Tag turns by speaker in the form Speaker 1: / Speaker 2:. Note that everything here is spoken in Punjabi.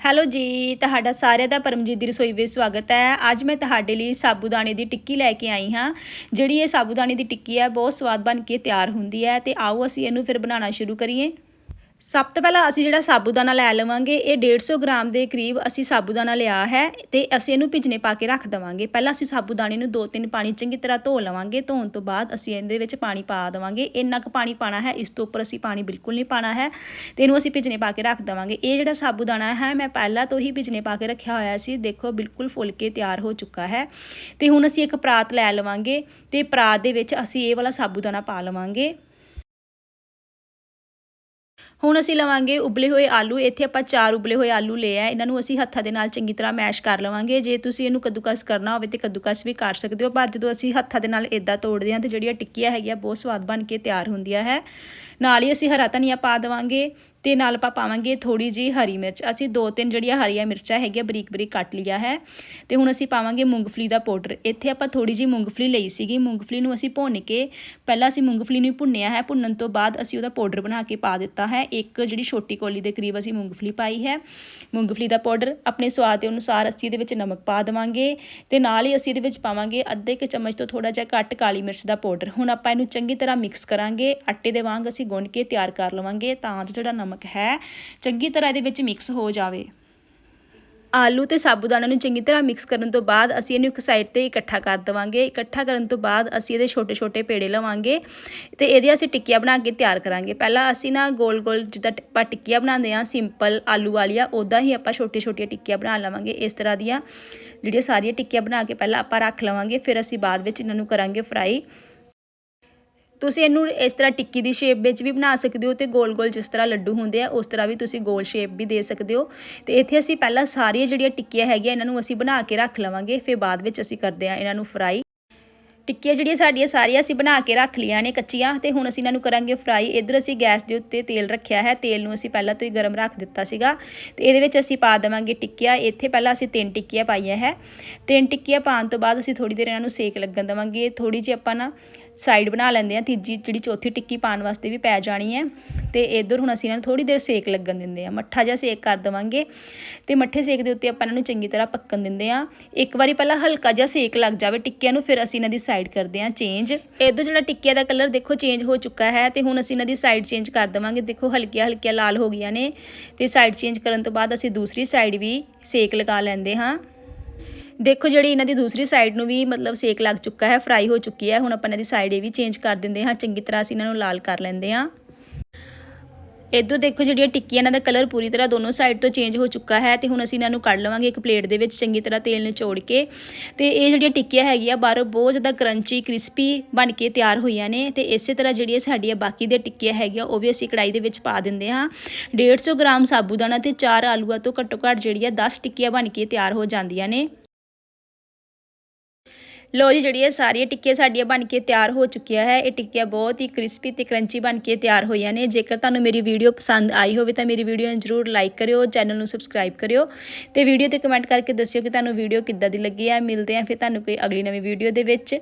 Speaker 1: ਹੈਲੋ ਜੀ, ਤੁਹਾਡਾ ਸਾਰਿਆਂ ਦਾ ਪਰਮਜੀਤ ਦੀ ਰਸੋਈ ਵਿੱਚ ਸਵਾਗਤ ਹੈ। ਅੱਜ ਮੈਂ ਤੁਹਾਡੇ ਲਈ ਸਾਬੂਦਾਣੇ ਦੀ ਟਿੱਕੀ ਲੈ ਕੇ ਆਈ ਹਾਂ। ਜਿਹੜੀ ਇਹ ਸਾਬੂਦਾਣੇ ਦੀ ਟਿੱਕੀ ਹੈ, ਬਹੁਤ ਸਵਾਦ ਬਣ ਕੇ ਤਿਆਰ ਹੁੰਦੀ ਹੈ ਤੇ ਆਓ ਅਸੀਂ ਇਹਨੂੰ ਫਿਰ ਬਣਾਉਣਾ ਸ਼ੁਰੂ ਕਰੀਏ। ਸਭ ਤੋਂ ਪਹਿਲਾਂ ਅਸੀਂ ਜਿਹੜਾ ਸਾਬੂਦਾਨਾ ਲੈ ਲਵਾਂਗੇ, ਇਹ 150 ਗ੍ਰਾਮ ਦੇ ਕਰੀਬ ਅਸੀਂ ਸਾਬੂਦਾਨਾ ਲਿਆ ਹੈ ਤੇ ਅਸੀਂ ਇਹਨੂੰ ਭਿਜਨੇ ਪਾ ਕੇ ਰੱਖ ਦਵਾਂਗੇ। ਪਹਿਲਾਂ ਅਸੀਂ ਸਾਬੂਦਾਨੇ ਨੂੰ ਦੋ ਤਿੰਨ ਪਾਣੀ ਚੰਗੀ ਤਰ੍ਹਾਂ ਧੋ ਲਵਾਂਗੇ, ਧੋਣ ਤੋਂ ਬਾਅਦ ਅਸੀਂ ਇਹਦੇ ਵਿੱਚ ਪਾਣੀ ਪਾ ਦਵਾਂਗੇ। ਇੰਨਾ ਕੁ ਪਾਣੀ ਪਾਣਾ ਹੈ, ਇਸ ਤੋਂ ਉੱਪਰ ਅਸੀਂ ਪਾਣੀ ਬਿਲਕੁਲ ਨਹੀਂ ਪਾਣਾ ਹੈ ਤੇ ਇਹਨੂੰ ਅਸੀਂ ਭਿਜਨੇ ਪਾ ਕੇ ਰੱਖ ਦਵਾਂਗੇ। ਇਹ ਜਿਹੜਾ ਸਾਬੂਦਾਨਾ ਹੈ, ਮੈਂ ਪਹਿਲਾਂ ਤੋਂ ਹੀ ਭਿਜਨੇ ਪਾ ਕੇ ਰੱਖਿਆ ਹੋਇਆ ਸੀ, ਦੇਖੋ ਬਿਲਕੁਲ ਫੁੱਲ ਕੇ ਤਿਆਰ ਹੋ ਚੁੱਕਾ ਹੈ। ਤੇ ਹੁਣ ਅਸੀਂ ਇੱਕ ਪਰਾਤ ਲੈ ਲਵਾਂਗੇ ਤੇ ਪਰਾਤ ਦੇ ਵਿੱਚ ਅਸੀਂ ਇਹ ਵਾਲਾ ਸਾਬੂਦਾਨਾ ਪਾ ਲਵਾਂਗੇ। ਹੁਣ ਅਸੀਂ ਲਵਾਂਗੇ ਉਬਲੇ ਹੋਏ ਆਲੂ, ਇੱਥੇ ਆਪਾਂ ਚਾਰ ਉਬਲੇ ਹੋਏ ਆਲੂ ਲਏ ਆ, ਇਹਨਾਂ ਨੂੰ ਅਸੀਂ ਹੱਥਾਂ ਦੇ ਨਾਲ ਚੰਗੀ ਤਰ੍ਹਾਂ ਮੈਸ਼ ਕਰ ਲਵਾਂਗੇ, ਜੇ ਤੁਸੀਂ ਇਹਨੂੰ ਕੱਦੂਕਸ ਕਰਨਾ ਹੋਵੇ ਤੇ ਕੱਦੂਕਸ ਵੀ ਕਰ ਸਕਦੇ ਹੋ, ਪਰ ਜਦੋਂ ਅਸੀਂ ਹੱਥਾਂ ਦੇ ਨਾਲ ਇਦਾਂ ਤੋੜਦੇ ਹਾਂ ਤੇ ਜਿਹੜੀਆਂ ਟਿੱਕੀਆਂ ਹੈਗੀਆਂ ਬਹੁਤ ਸਵਾਦ ਬਣ ਕੇ ਤਿਆਰ ਹੁੰਦੀਆਂ ਹੈ। ਨਾਲ ਹੀ ਅਸੀਂ ਹਰਾ ਧਨੀਆ ਪਾ ਦੇਵਾਂਗੇ ਤੇ ਨਾਲ ਆਪਾਂ ਪਾਵਾਂਗੇ ਥੋੜੀ ਜੀ ਹਰੀ ਮਿਰਚ। ਅਸੀਂ ਦੋ ਤਿੰਨ ਜਿਹੜੀਆਂ ਹਰੀਆਂ ਮਿਰਚਾਂ ਹੈਗੀਆਂ ਬਰੀਕ ਬਰੀਕ ਕੱਟ ਲਿਆ ਹੈ। ਤੇ ਹੁਣ ਅਸੀਂ ਪਾਵਾਂਗੇ ਮੂੰਗਫਲੀ ਦਾ ਪਾਊਡਰ। ਇੱਥੇ ਆਪਾਂ ਥੋੜੀ ਜੀ ਮੂੰਗਫਲੀ ਲਈ ਸੀਗੀ। ਮੂੰਗਫਲੀ ਨੂੰ ਅਸੀਂ ਭੁੰਨ ਕੇ ਪਹਿਲਾਂ ਅਸੀਂ ਮੂੰਗਫਲੀ ਨੂੰ ਭੁੰਨਿਆ ਹੈ। ਭੁੰਨਣ ਤੋਂ ਬਾਅਦ ਅਸੀਂ ਉਹਦਾ ਪਾਊਡਰ ਬਣਾ ਕੇ ਪਾ ਦਿੱਤਾ ਹੈ। ਇੱਕ ਜਿਹੜੀ ਛੋਟੀ ਕੋਲੀ ਦੇ ਕਰੀਬ ਅਸੀਂ ਮੂੰਗਫਲੀ ਪਾਈ ਹੈ। ਮੂੰਗਫਲੀ ਦਾ ਪਾਊਡਰ ਆਪਣੇ ਸਵਾਦ ਦੇ ਅਨੁਸਾਰ ਅਸੀਂ ਇਹਦੇ ਵਿੱਚ ਨਮਕ ਪਾ ਦੇਵਾਂਗੇ ਤੇ ਨਾਲ ਹੀ ਅਸੀਂ ਇਹਦੇ ਵਿੱਚ ਪਾਵਾਂਗੇ ਅੱਧੇ ਕੁ ਚਮਚ ਤੋਂ ਥੋੜਾ ਜਿਹਾ ਘੱਟ ਕਾਲੀ ਮਿਰਚ ਦਾ ਪਾਊਡਰ। ਹੁਣ ਆਪਾਂ ਇਹਨੂੰ ਚੰਗੀ ਤਰ੍ਹਾਂ ਮਿਕਸ ਕਰਾਂਗੇ। ਆਟੇ ਦੇ ਵਾਂਗ ਅਸੀਂ ਗੁੰਨ ਕੇ ਤਿਆਰ ਕਰ ਲਵਾਂਗੇ ਤਾਂ ਜੋ ਜਿਹੜਾ ਨਮਕ ਹੈ। ਚੰਗੀ ਤਰ੍ਹਾਂ ਇਹਦੇ ਵਿੱਚ ਮਿਕਸ ਹੋ ਜਾਵੇ। ਆਲੂ ਤੇ ਸਾਬੂਦਾਨਾ ਨੂੰ ਚੰਗੀ ਤਰ੍ਹਾਂ ਮਿਕਸ ਕਰਨ ਤੋਂ ਬਾਅਦ ਅਸੀਂ ਇਹਨੂੰ ਇੱਕ ਸਾਈਡ ਤੇ ਇਕੱਠਾ ਕਰ ਦਵਾਂਗੇ। ਇਕੱਠਾ ਕਰਨ ਤੋਂ ਬਾਅਦ ਅਸੀਂ ਇਹਦੇ ਛੋਟੇ-ਛੋਟੇ ਪੇੜੇ ਲਵਾਂਗੇ ਤੇ ਇਹਦੇ ਅਸੀਂ ਟਿੱਕੀਆਂ ਬਣਾ ਕੇ ਤਿਆਰ ਕਰਾਂਗੇ। ਪਹਿਲਾਂ ਅਸੀਂ ਨਾ ਗੋਲ-ਗੋਲ ਜਿੱਦਾਂ ਆਪਾਂ ਟਿੱਕੀਆਂ ਬਣਾਉਂਦੇ ਆ ਸਿੰਪਲ ਆਲੂ ਵਾਲੀਆਂ ਉਦਾਂ ਹੀ ਆਪਾਂ ਛੋਟੇ-ਛੋਟੀਆਂ ਟਿੱਕੀਆਂ ਬਣਾ ਲਵਾਂਗੇ। ਇਸ ਤਰ੍ਹਾਂ ਦੀਆਂ ਜਿਹੜੀਆਂ ਸਾਰੀਆਂ ਟਿੱਕੀਆਂ ਬਣਾ ਕੇ ਪਹਿਲਾਂ ਆਪਾਂ ਰੱਖ ਲਵਾਂਗੇ, ਫਿਰ ਅਸੀਂ ਬਾਅਦ ਵਿੱਚ ਇਹਨਾਂ ਨੂੰ ਕਰਾਂਗੇ ਫਰਾਈ ਤੁਸੀਂ ਇਹਨੂੰ ਇਸ ਤਰ੍ਹਾਂ ਟਿੱਕੀ ਦੀ ਸ਼ੇਪ ਵਿੱਚ ਵੀ ਬਣਾ ਸਕਦੇ ਹੋ ਤੇ ਗੋਲ-ਗੋਲ ਜਿਸ ਤਰ੍ਹਾਂ ਲੱਡੂ ਹੁੰਦੇ ਆ, ਉਸ ਤਰ੍ਹਾਂ ਵੀ ਤੁਸੀਂ ਗੋਲ ਸ਼ੇਪ ਵੀ ਦੇ ਸਕਦੇ ਹੋ। ਤੇ ਇੱਥੇ ਅਸੀਂ ਪਹਿਲਾਂ ਸਾਰੀਆਂ ਜਿਹੜੀਆਂ ਟਿੱਕੀਆਂ ਹੈਗੀਆਂ, ਇਹਨਾਂ ਨੂੰ ਅਸੀਂ ਬਣਾ ਕੇ ਰੱਖ ਲਵਾਂਗੇ, ਫਿਰ ਬਾਅਦ ਵਿੱਚ ਅਸੀਂ ਕਰਦੇ ਆ ਇਹਨਾਂ ਨੂੰ ਫਰਾਈ ਟਿੱਕੀਆਂ ਜਿਹੜੀਆਂ ਸਾਡੀਆਂ ਸਾਰੀਆਂ ਅਸੀਂ ਬਣਾ ਕੇ ਰੱਖ ਲਈਆਂ ਨੇ ਕੱਚੀਆਂ, ਤੇ ਹੁਣ ਅਸੀਂ ਇਹਨਾਂ ਨੂੰ ਕਰਾਂਗੇ ਫਰਾਈ ਇਧਰ ਅਸੀਂ ਗੈਸ ਦੇ ਉੱਤੇ ਤੇਲ ਰੱਖਿਆ ਹੈ, ਤੇਲ ਨੂੰ ਅਸੀਂ ਪਹਿਲਾਂ ਤੋਂ ਹੀ ਗਰਮ ਰੱਖ ਦਿੱਤਾ ਸੀਗਾ। ਤੇ ਇਹਦੇ ਵਿੱਚ ਅਸੀਂ ਪਾ ਦੇਵਾਂਗੇ ਟਿੱਕੀਆਂ, ਇੱਥੇ ਪਹਿਲਾਂ ਅਸੀਂ ਤਿੰਨ ਟਿੱਕੀਆਂ ਪਾਈਆਂ ਹੈ। ਤਿੰਨ ਟਿੱਕੀਆਂ ਪਾਉਣ ਤੋਂ ਬਾਅਦ ਅਸੀਂ ਥੋੜੀ ਦੇਰ ਇਹਨਾਂ ਨੂੰ ਸੇਕ ਲੱਗਣ ਦੇਵਾਂਗੇ। ਥੋੜੀ ਜਿਹੀ ਆਪਾਂ ਨਾ ਸਾਈਡ ਬਣਾ ਲੈਂਦੇ ਆ, ਤੀਜੀ ਜਿਹੜੀ ਚੌਥੀ ਟਿੱਕੀ ਪਾਉਣ ਵਾਸਤੇ ਵੀ ਪੈ ਜਾਣੀ ਹੈ। ਤੇ ਇਧਰ ਹੁਣ ਅਸੀਂ ਇਹਨਾਂ ਨੂੰ ਥੋੜੀ ਦੇਰ ਸੇਕ ਲੱਗਣ ਦਿੰਦੇ ਆ। ਮੱਠਾ ਜਿਹਾ ਸੇਕ ਕਰ ਦਵਾਂਗੇ। ਤੇ ਮੱਠੇ ਸੇਕ ਦੇ ਉੱਤੇ ਆਪਾਂ ਇਹਨਾਂ ਨੂੰ ਚੰਗੀ ਤਰ੍ਹਾਂ ਪੱਕਣ ਦਿੰਦੇ ਆ। ਇੱਕ ਵਾਰੀ ਪਹਿਲਾਂ ਹਲਕਾ ਜਿਹਾ ਸੇਕ ਲੱਗ ਜਾਵੇ ਟਿੱਕੀਆਂ ਨੂੰ, ਫਿਰ ਅਸੀਂ ਇਹਨਾਂ ਦੀ ਸਾਈਡ ਕਰਦੇ ਆ ਚੇਂਜ। ਇਧਰ ਜਿਹੜਾ ਟਿੱਕੀਆਂ ਦਾ ਕਲਰ ਦੇਖੋ ਚੇਂਜ ਹੋ ਚੁੱਕਾ ਹੈ ਤੇ ਹੁਣ ਅਸੀਂ ਇਹਨਾਂ ਦੀ ਸਾਈਡ ਚੇਂਜ ਕਰ ਦਵਾਂਗੇ। ਦੇਖੋ ਹਲਕੀਆਂ ਹਲਕੀਆਂ ਲਾਲ ਹੋ ਗਈਆਂ ਨੇ। ਤੇ ਸਾਈਡ ਚੇਂਜ ਕਰਨ ਤੋਂ ਬਾਅਦ ਅਸੀਂ ਦੂਸਰੀ ਸਾਈਡ ਵੀ ਸੇਕ ਲਗਾ ਲੈਂਦੇ ਹਾਂ। ਦੇਖੋ ਜਿਹੜੀ ਇਹਨਾਂ ਦੀ ਦੂਸਰੀ ਸਾਈਡ ਨੂੰ ਵੀ ਮਤਲਬ ਸੇਕ ਲੱਗ ਚੁੱਕਾ ਹੈ ਫਰਾਈ ਹੋ ਚੁੱਕੀ ਹੈ, ਹੁਣ ਆਪਾਂ ਇਹਨਾਂ ਦੀ ਸਾਈਡ ਇਹ ਵੀ ਚੇਂਜ ਕਰ ਦਿੰਦੇ ਹਾਂ, ਚੰਗੀ ਤਰ੍ਹਾਂ ਅਸੀਂ ਇਹਨਾਂ ਨੂੰ ਲਾਲ ਕਰ ਲੈਂਦੇ ਹਾਂ। ਇਧਰ ਦੇਖੋ ਜਿਹੜੀਆਂ ਟਿੱਕੀਆਂ ਇਹਨਾਂ ਦਾ ਕਲਰ ਪੂਰੀ ਤਰ੍ਹਾਂ ਦੋਨੋਂ ਸਾਈਡ ਤੋਂ ਚੇਂਜ ਹੋ ਚੁੱਕਾ ਹੈ ਤੇ ਹੁਣ ਅਸੀਂ ਇਹਨਾਂ ਨੂੰ ਕੱਢ ਲਵਾਂਗੇ ਇੱਕ ਪਲੇਟ ਦੇ ਵਿੱਚ ਚੰਗੀ ਤਰ੍ਹਾਂ ਤੇਲ ਨਿਚੋੜ ਕੇ। ਤੇ ਇਹ ਜਿਹੜੀਆਂ ਟਿੱਕੀਆਂ ਹੈਗੀਆਂ ਬਾਹਰੋਂ ਬਹੁਤ ਜ਼ਿਆਦਾ ਕਰੰਚੀ ਕ੍ਰਿਸਪੀ ਬਣ ਕੇ ਤਿਆਰ ਹੋਈਆਂ ਨੇ ਤੇ ਇਸੇ ਤਰ੍ਹਾਂ ਜਿਹੜੀਆਂ ਸਾਡੀਆਂ ਬਾਕੀ ਦੀਆਂ ਟਿੱਕੀਆਂ ਹੈਗੀਆਂ, ਉਹ ਵੀ ਅਸੀਂ ਕੜਾਈ ਦੇ ਵਿੱਚ ਪਾ ਦਿੰਦੇ ਹਾਂ। 150 ਗ੍ਰਾਮ ਸਾਬੂਦਾਨਾ ਤੇ 4 ਆਲੂਆਂ ਤੋਂ ਘੱਟੋ ਘੱਟ ਜਿਹੜੀਆਂ 10 ਟਿੱਕੀਆਂ ਬਣ ਕੇ ਤਿਆਰ ਹੋ ਜਾਂਦੀਆਂ ਨੇ। ਲੋ ਜੀ, ਜਿਹੜੀ ਇਹ ਸਾਰੀਆਂ ਟਿੱਕੀਆਂ ਸਾਡੀਆਂ ਬਣ ਕੇ ਤਿਆਰ ਹੋ ਚੁੱਕੀਆਂ ਹੈ, ਇਹ ਟਿੱਕੀਆਂ ਬਹੁਤ ਹੀ ਕ੍ਰਿਸਪੀ ਤੇ ਕਰੰਚੀ ਬਣ ਕੇ ਤਿਆਰ ਹੋਈਆਂ ਨੇ। ਜੇਕਰ ਤੁਹਾਨੂੰ ਮੇਰੀ ਵੀਡੀਓ ਪਸੰਦ ਆਈ ਹੋਵੇ ਤਾਂ ਮੇਰੀ ਵੀਡੀਓ ਨੂੰ ਜਰੂਰ ਲਾਈਕ ਕਰਿਓ ਚੈਨਲ ਨੂੰ ਸਬਸਕ੍ਰਾਈਬ ਕਰਿਓ ਤੇ ਵੀਡੀਓ ਤੇ ਕਮੈਂਟ ਕਰਕੇ ਦੱਸਿਓ ਕਿ ਤੁਹਾਨੂੰ ਵੀਡੀਓ ਕਿੱਦਾਂ ਦੀ ਲੱਗੀ ਹੈ। ਮਿਲਦੇ ਆਂ ਫਿਰ ਤੁਹਾਨੂੰ ਕੋਈ ਅਗਲੀ ਨਵੀਂ ਵੀਡੀਓ ਦੇ ਵਿੱਚ।